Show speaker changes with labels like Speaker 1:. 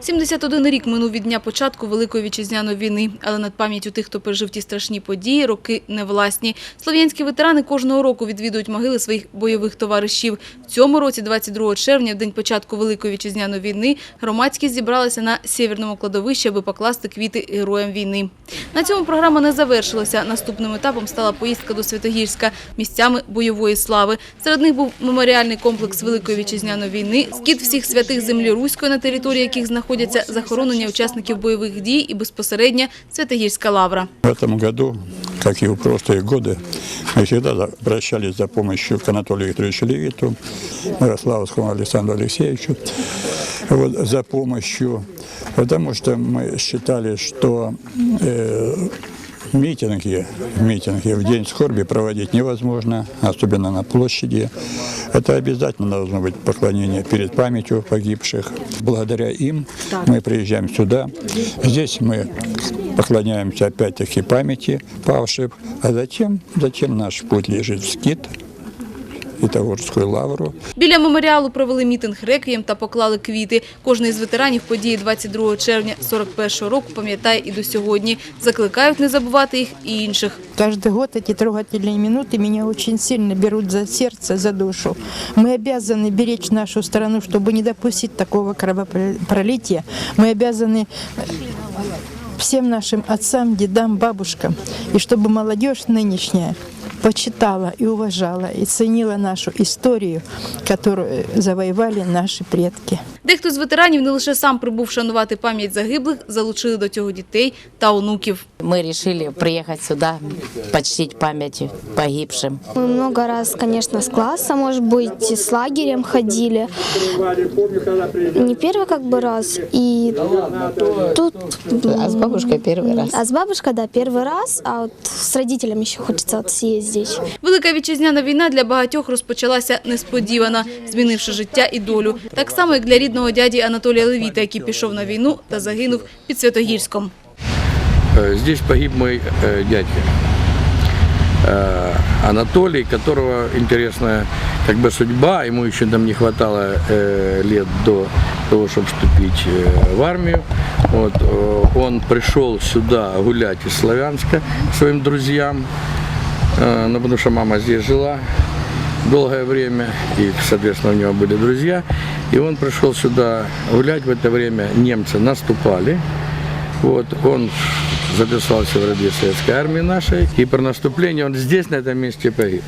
Speaker 1: 71 рік минув від дня початку Великої вітчизняної війни, але над пам'яттю тих, хто пережив ті страшні події, роки не власні. Слов'янські ветерани кожного року відвідують могили своїх бойових товаришів. В цьому році, 22 червня, в день початку Великої вітчизняної війни, громадськість зібралася на Сєвєрному кладовищі, аби покласти квіти героям війни. На цьому програма не завершилася. Наступним етапом стала поїздка до Святогірська місцями бойової слави. Серед них був меморіальний комплекс Великої вітчизняної війни, скіт всіх святих землі Руської, на території яких знаходяться захоронення учасників бойових дій і безпосередньо Святогірська лавра.
Speaker 2: В этом году, как и в прошлые годы, мы всегда обращались за помощью к Анатолию Викторовичу Левиту, Мирославскому Александру Алексеевичу, вот, за помощью, потому что мы считали, что э, митинги, митинги в день скорби проводить невозможно, особенно на площади. Это обязательно должно быть поклонение перед памятью погибших. Благодаря им мы приезжаем сюда. Здесь мы поклоняемся опять-таки памяти павших, а затем, затем наш путь лежит в скит и Таврскую лавру.
Speaker 1: Біля меморіалу провели мітинг реквієм та поклали квіти. Кожний з ветеранів події 22 червня 41 року пам'ятає і до сьогодні. Закликають не забувати їх і інших.
Speaker 3: Каждый год эти трогательные минуты меня очень сильно берут за сердце, за душу. Мы обязаны беречь нашу страну, чтобы не допустить такого кровопролития. Мы обязаны всем нашим отцам, дедам, бабушкам, и чтобы молодежь нынешняя почитала и уважала, и ценила нашу историю, которую завоевали наши предки.
Speaker 1: Дехто з ветеранів не лише сам прибув шанувати пам'ять загиблих, залучили до цього дітей та онуків.
Speaker 4: Мы решили приехать сюда, почтить память погибшим.
Speaker 5: Мы много раз, конечно, с класса, может быть, и с лагерем ходили. Не первый как бы раз. И тут...
Speaker 4: А с бабушкой первый раз.
Speaker 5: А с бабушкой, да, первый раз. А вот с родителями еще хочется вот съездить.
Speaker 1: Велика вітчизняна війна для багатьох розпочалася несподівано, змінивши життя і долю. Так само, як для рідного дяді Анатолія Левіта, який пішов на війну та загинув під Святогірськом.
Speaker 6: Э, Здесь погиб мой э, дядя э, Анатолий, которого интересная как бы судьба. Ему еще там не хватало э, лет до того, чтобы вступить э, в армию. Вот, э, он пришел сюда гулять из Славянска к своим друзьям, э, ну, потому что мама здесь жила долгое время, и, соответственно, у него были друзья. И он пришел сюда гулять. В это время немцы наступали. Вот, он записался в ряды советской армии нашей, и при наступлении он здесь, на этом месте, погиб.